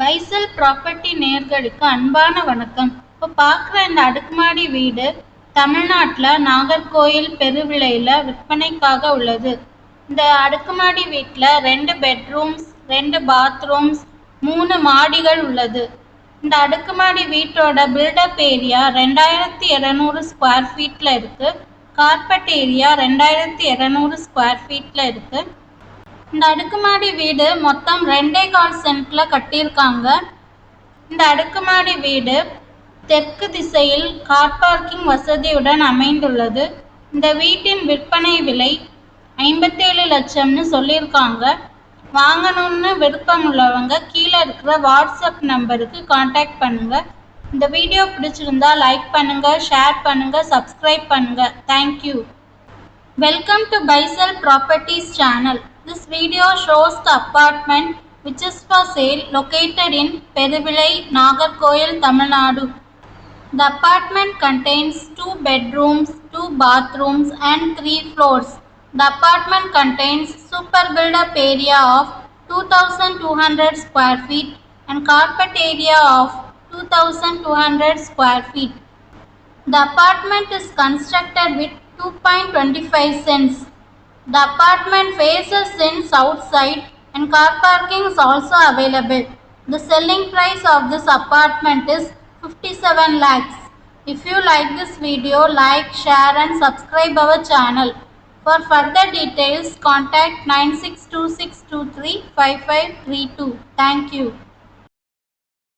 பைசல் property நேர்களுக்கு அன்பான வணக்கம். இப்போ பார்க்குற இந்த அடுக்குமாடி வீடு தமிழ்நாட்டில் நாகர்கோயில் பெருவிலையில் விற்பனைக்காக உள்ளது. இந்த அடுக்குமாடி வீட்டில் ரெண்டு பெட்ரூம்ஸ் ரெண்டு பாத்ரூம்ஸ் மூணு மாடிகள் உள்ளது. இந்த அடுக்குமாடி வீட்டோட பில்டப் ஏரியா ரெண்டாயிரத்தி இரநூறு ஸ்கொயர் ஃபீட்டில் இருக்குது கார்பெட் ஏரியா ரெண்டாயிரத்தி இரநூறு ஸ்கொயர் ஃபீட்டில் இருக்குது இந்த அடுக்குமாடி வீடு மொத்தம் ரெண்டே கால் சென்ட்ல கட்டியிருக்காங்க. இந்த அடுக்குமாடி வீடு தெற்கு திசையில் கார் பார்க்கிங் வசதியுடன் அமைந்துள்ளது. இந்த வீட்டின் விற்பனை விலை ஐம்பத்தேழு லட்சம்னு சொல்லியிருக்காங்க. வாங்கணும்னு விருப்பம் உள்ளவங்க கீழே இருக்கிற வாட்ஸ்அப் நம்பருக்கு காண்டாக்ட் பண்ணுங்க. இந்த வீடியோ பிடிச்சிருந்தா லைக் பண்ணுங்க ஷேர் பண்ணுங்க சப்ஸ்கிரைப் பண்ணுங்க. Thank you welcome to Faisal properties channel This video shows the apartment which is for sale located in Peruvilai, Nagarkoil, Tamil Nadu. The apartment contains two bedrooms, two bathrooms and three floors. The apartment contains super build-up area of 2200 square feet and carpet area of 2200 square feet. The apartment is constructed with 2.25 cents. The apartment faces in south side and car parking is also available. The selling price of this apartment is 57 lakhs. If you like this video, like, share and subscribe our channel. For further details, contact 9626235532. Thank you.